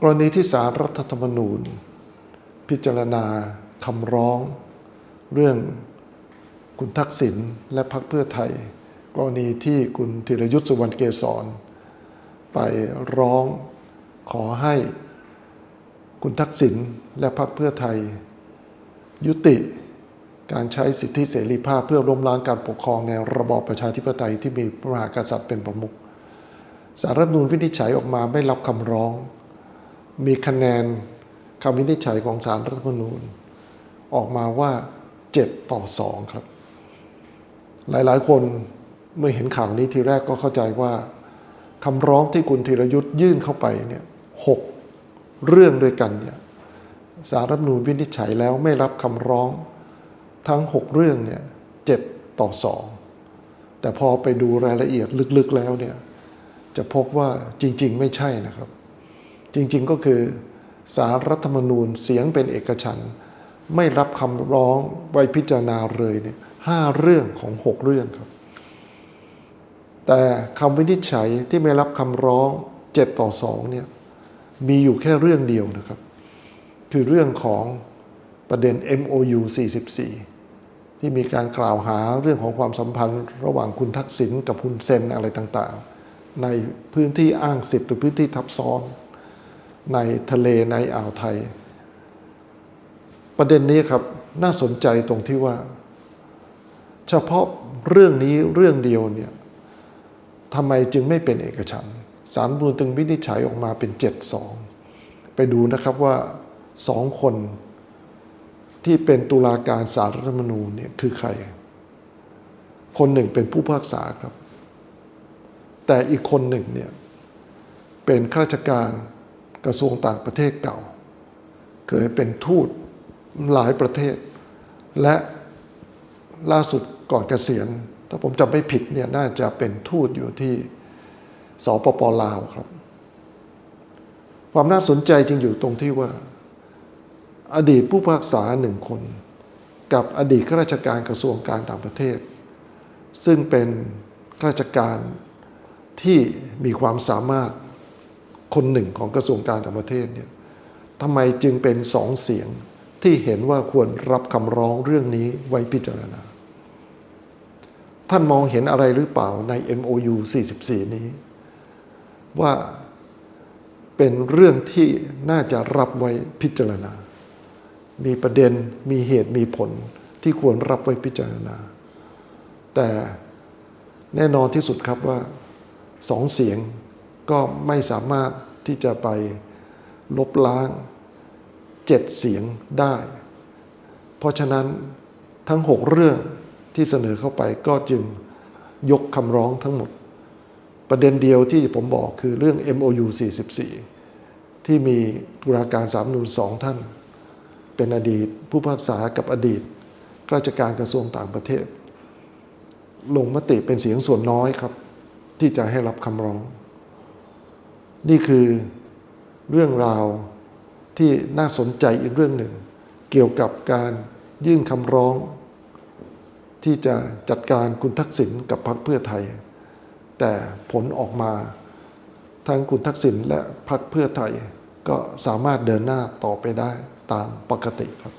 กรณีที่สารรัฐธรรมนูญ พิจารณาคำร้อง เรื่องคุณทักษิณและพรรคเพื่อไทย กรณีที่คุณธีรยุทธสุวรรณเกษรไปร้องขอให้คุณทักษิณและพรรคเพื่อไทย ยุติการใช้สิทธิเสรีภาพเพื่อล้มล้างการปกครองในระบอบประชาธิปไตยที่มีพระมหากษัตริย์เป็นประมุขสารรัฐธรรมนูญวินิจฉัยออกมาไม่รับคำร้อง มีคะแนนคำวินิจฉัยของสารรัฐธรรมนูญ ออกมาว่า 7 ต่อ 2 ครับ หลายๆ คนเมื่อเห็นข่าวนี้ทีแรกก็เข้าใจว่าคำร้องที่คุณธีรยุทธ์ยื่นเข้าไปเนี่ยหกเรื่องด้วยกันเนี่ยสารรัฐธรรมนูญวินิจฉัยแล้วไม่รับคำร้องทั้ง 6 เรื่องเนี่ยเต่อ2แต่พอไปดูรายละเอียดลึกๆแล้วเนี่ยจะพบว่าจริง ๆ ไม่ใช่นะครับ จริงๆก็คือสารรัฐธรรมนูญเสียงเป็นเอกฉันไม่รับคำร้องไว้พิจารณาเลยเนี่ยห้าเรื่องของหกเรื่องครับ แต่คำวินิจฉัยที่ไม่รับคำร้อง7ต่อ2เนี่ยมีอยู่แค่เรื่องเดียวนะครับ คือเรื่องของประเด็น MOU 44 ที่มีการกล่าวหาเรื่องของความสัมพันธ์ ระหว่างคุณทักษิณกับคุณเซนอะไรต่างๆ ในพื้นที่อ้างสิทธิ์หรือพื้นที่ทับซ้อน ในทะเลในอ่าวไทย ประเด็นนี้ครับน่าสนใจตรงที่ว่า เฉพาะเรื่องนี้เรื่องเดียวเนี่ยทำไมจึงไม่เป็นเอกฉันสารรัฐธรรมนูญจึงวินิจฉัยออกมาเป็น7-2ไปดูนะครับว่าสองคนที่เป็นตุลาการสารรัฐธรรมนูญเนี่ยคือใคร คนหนึ่งเป็นผู้พิพากษาครับ แต่อีกคนหนึ่งเนี่ยเป็นข้าราชการ กระทรวงต่างประเทศเก่า เคยเป็นทูตหลายประเทศ และล่าสุดก่อนเกษียณ ถ้าผมจำไม่ผิดเนี่ยน่าจะเป็นทูตอยู่ที่สปปลาวครับ ความน่าสนใจจึงอยู่ตรงที่ว่า อดีตผู้พิพากษาหนึ่งคน กับอดีตข้าราชการกระทรวงการต่างประเทศ ซึ่งเป็นข้าราชการที่มีความสามารถ คนหนึ่งของกระทรวงการต่างประเทศเนี่ยทำไมจึงเป็นสองเสียงที่เห็นว่าควรรับคำร้องเรื่องนี้ไว้พิจารณา ท่านมองเห็นอะไรหรือเปล่าใน MOU 44 นี้ ว่าเป็นเรื่องที่น่าจะรับไว้พิจารณา มีประเด็นมีเหตุมีผลที่ควรรับไว้พิจารณา แต่แน่นอนที่สุดครับว่าสองเสียง ก็ไม่สามารถที่จะไปลบล้างเจ็ดเสียงได้ เพราะฉะนั้นทั้งหกเรื่องที่เสนอเข้าไปก็จึงยกคำร้องทั้งหมด ประเด็นเดียวที่ผมบอกคือเรื่อง MOU 44 ที่มีตุลาการสามนูนสองท่าน เป็นอดีตผู้พิพากษากับอดีตราชการกระทรวงต่างประเทศ ลงมติเป็นเสียงส่วนน้อยครับ ที่จะให้รับคำร้อง นี่คือเรื่องราวที่น่าสนใจอีกเรื่องหนึ่ง เกี่ยวกับการยื่นคำร้อง ที่จะจัดการคุณทักษิณกับพรรคเพื่อไทย แต่ผลออกมาทั้งคุณทักษิณและพรรคเพื่อไทยก็สามารถเดินหน้าต่อไปได้ตามปกติครับ